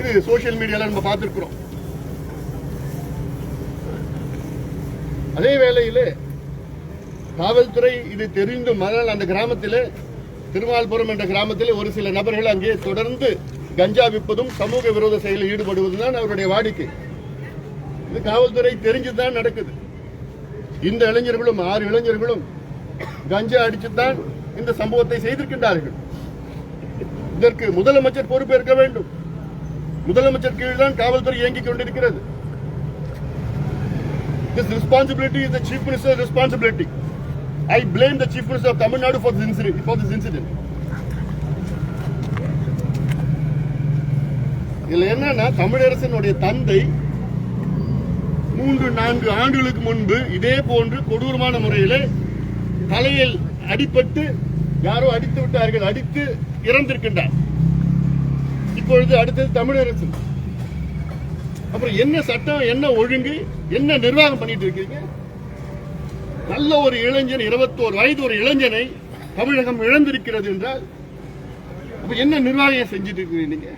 இது சோஷியல் மீடியாவில் நம்ம பார்த்துருக்குறோம். அதே வேளையிலே காவல்துறை இது தெரிந்தும் ஆனால் அந்த கிராமத்தில் திருமால்புரம் என்ற கிராமத்தில் ஒரு சில நபர்கள் அங்கே தொடர்ந்து கஞ்சா விற்பதும் சமூக விரோத செயலில் ஈடுபடுவதும் தான் அவருடைய வாடிக்கை. இது காவல்துறை தெரிஞ்சுதான் நடக்குது. இந்த இளைஞர்களும் ஆறு இளைஞர்களும் கஞ்சா அடிச்சுதான் இந்த சம்பவத்தை செய்திருக்கின்றார்கள். இதற்கு முதலமைச்சர் பொறுப்பேற்க வேண்டும். முதலமைச்சர் கீழ் தான் காவல்துறை இயங்கிக் கொண்டிருக்கிறது This responsibility is the chief minister's responsibility. I blame the chief minister of Tamil Nadu for this incident. For this incident. இதுல என்னன்னா தமிழரசனுடைய தந்தை மூன்று நான்கு ஆண்டுகளுக்கு முன்பு இதே போன்று கொடூரமான முறையிலே தலையில் அடிபட்டு யாரோ அடித்து விட்டார்கள் அடித்து இறந்திருக்கின்றார் இப்பொழுது அடுத்தது தமிழரசு. அப்புறம் என்ன சட்டம் என்ன ஒழுங்கு என்ன நிர்வாகம் பண்ணிட்டு இருக்கீங்க? நல்ல ஒரு இளைஞன் இருபத்தோரு வயது ஒரு இளைஞனை தமிழகம் இழந்திருக்கிறது என்றால் அப்ப என்ன நிர்வாகம் செஞ்சுட்டு இருக்கீங்க நீங்க?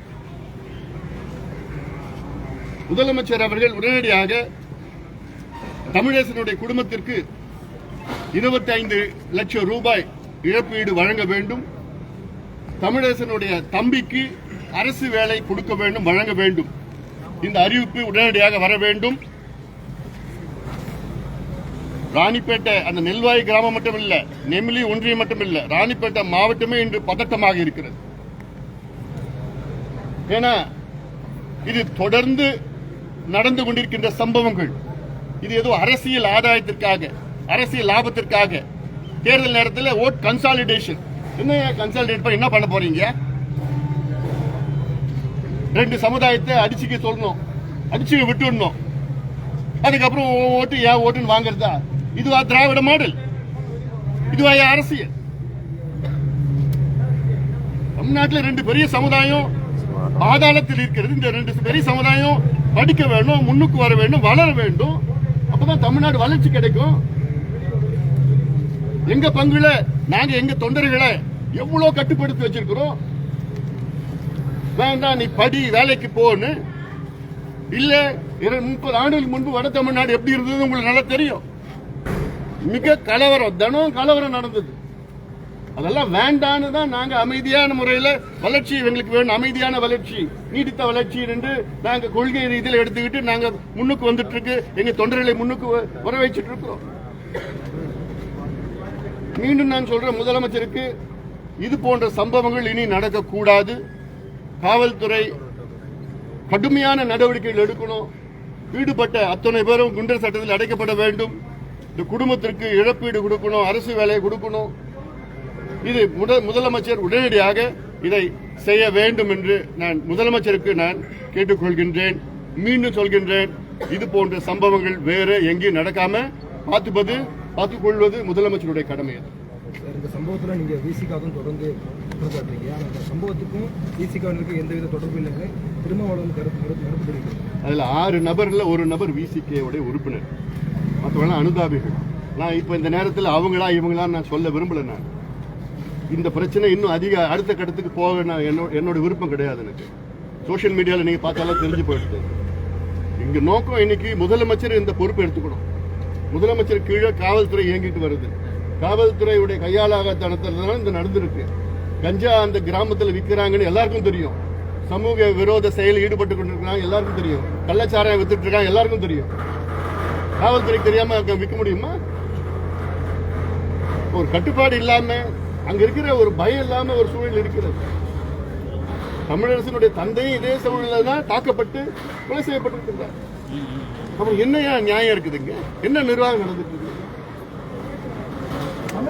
முதலமைச்சர் அவர்கள் உடனடியாக தமிழரசனுடைய குடும்பத்திற்கு இருபத்தி ஐந்து லட்சம் ரூபாய் இழப்பீடு வழங்க வேண்டும். தமிழரசனுடைய தம்பிக்கு அரசு வேலை கொடுக்க வேண்டும் வழங்க வேண்டும். இந்த அறிவிப்பு உடனடியாக வர வேண்டும். ராணிப்பேட்டை அந்த நெல்வாய் கிராமம் மட்டும் இல்ல நெமிலி ஒன்றியம் மட்டும் இல்ல ராணிப்பேட்டை மாவட்டமே இன்று பதட்டமாக இருக்கிறது. ஏன்னா இது தொடர்ந்து நடந்து கொண்டிருக்கின்ற சம்பவங்கள். இது ஏதோ அரசியல் ஆதாயத்திற்காக அரசியல் லாபத்திற்காக. தேர்தல் நேரத்தில் ஓட் கன்சாலிடேஷன் என்ன கன்சாலிடேட் பண்ணி என்ன பண்ண போறீங்க? ரெண்டு சமுதாயத்தை அடிச்சுக்க சொல்லணும். அடிச்சுக்க விட்டுடணும். அதுக்கப்புறம் ஓட்டு ஏன் ஓட்டுன்னு வாங்குறதா? இதுவா திராவிட மாடல்? இதுவா என் அரசியல்? தமிழ்நாட்டில் ரெண்டு பெரிய சமுதாயம் பாதாளத்தில் இருக்கிறது. இந்த ரெண்டு பெரிய சமுதாயம் படிக்க வேண்டும் முன்னுக்கு வர வேண்டும் வளர வேண்டும். அப்பதான் தமிழ்நாடு வளர்ச்சி கிடைக்கும். எங்க பங்குல நாங்க எங்க தொண்டர்களை எவ்வளவு கட்டுப்படுத்தி வச்சிருக்கிறோம்? வேண்டாம் நீ படி வேலைக்கு போன்னு. இல்ல இரு- முப்பது ஆண்டுகள் முன்பு வட தமிழ்நாடு எப்படி இருந்தது உங்களுக்கு நல்லா தெரியும். மிக கலவரம் தினம் கலவரம் நடந்தது. அதெல்லாம் வேண்டான்னு தான் நாங்க அமைதியான முறையில வளர்ச்சி எங்களுக்கு வேணும் அமைதியான வளர்ச்சி நீடித்த வளர்ச்சி என்று நாங்க கொள்கை ரீதியில் எடுத்துக்கிட்டு நாங்க முன்னுக்கு வந்துட்டு இருக்கு எங்க தொண்டர்களை முன்னுக்கு வ- வர வச்சிட்டு இருக்கிறோம். மீண்டும் நான் சொல்றேன் முதலமைச்சருக்கு இது போன்ற சம்பவங்கள் இனி நடக்கக்கூடாது. காவல்துறை கடுமையான நடவடிக்கைகள் எடுக்கணும். ஈடுபட்ட அத்தனை பேரும் குண்டர் சட்டத்தில் அடைக்கப்பட வேண்டும். இந்த குடும்பத்திற்கு இழப்பீடு கொடுக்கணும் அரசு வேலையை கொடுக்கணும். இது முதலமைச்சர் உடனடியாக இதை செய்ய வேண்டும் என்று நான் முதலமைச்சருக்கு நான் கேட்டுக்கொள்கின்றேன் மீண்டும் சொல்கின்றேன். இது போன்ற சம்பவங்கள் வேற எங்கேயும் நடக்காம பார்த்துப்பது பார்த்துக் கொள்வது முதலமைச்சருடைய கடமை அது. சம்பவத்தில் நீங்கள் விசிகாவும் தொடர்ந்து குற்றச்சாட்டுறீங்க. ஆனால் அந்த சம்பவத்துக்கும் விசிகாவினருக்கும் எந்தவித தொடர்பு இல்லைன்னு திருமாவளவன் கருத்து மறுத்து அதில் ஆறு நபரில் ஒரு நபர் விசிகே உடைய உறுப்பினர். மற்றவங்க அனுதாபிகள். நான் இப்போ இந்த நேரத்தில் அவங்களா இவங்களா நான் சொல்ல விரும்பல நான். இந்த பிரச்சனை இன்னும் அதிக அடுத்த கட்டத்துக்கு போக நான் என்னோட என்னோட விருப்பம் கிடையாது எனக்கு. சோஷியல் மீடியாவில் நீங்கள் பார்த்தாலும் தெரிஞ்சு போயிடுது. இங்கே நோக்கம் இன்னைக்கு முதலமைச்சர் இந்த பொறுப்பு எடுத்துக்கணும். முதலமைச்சர் கீழே காவல்துறை இயங்கிட்டு வருது. காவல்துறையுடைய கையாளாக தனத்தில தான் இந்த நடந்திருக்கு. கஞ்சா அந்த கிராமத்தில் விற்கிறாங்கன்னு எல்லாருக்கும் தெரியும். சமூக விரோத செயலில் ஈடுபட்டு கொண்டிருக்கிறாங்க எல்லாருக்கும் தெரியும். கள்ளச்சாராயம் வித்துட்டு இருக்காங்க எல்லாருக்கும் தெரியும். காவல்துறைக்கு தெரியாம அங்க விற்க முடியுமா? ஒரு கட்டுப்பாடு இல்லாம அங்க இருக்கிற ஒரு பயம் இல்லாம ஒரு சூழல் இருக்கிறது. தமிழரசனுடைய தந்தையும் இதே சூழலில் தான் தாக்கப்பட்டு கொலை செய்யப்பட்டிருக்கிறார். அப்புறம் என்னையா நியாயம் இருக்குதுங்க? என்ன நிர்வாகம் நடந்துட்டு இருக்கு?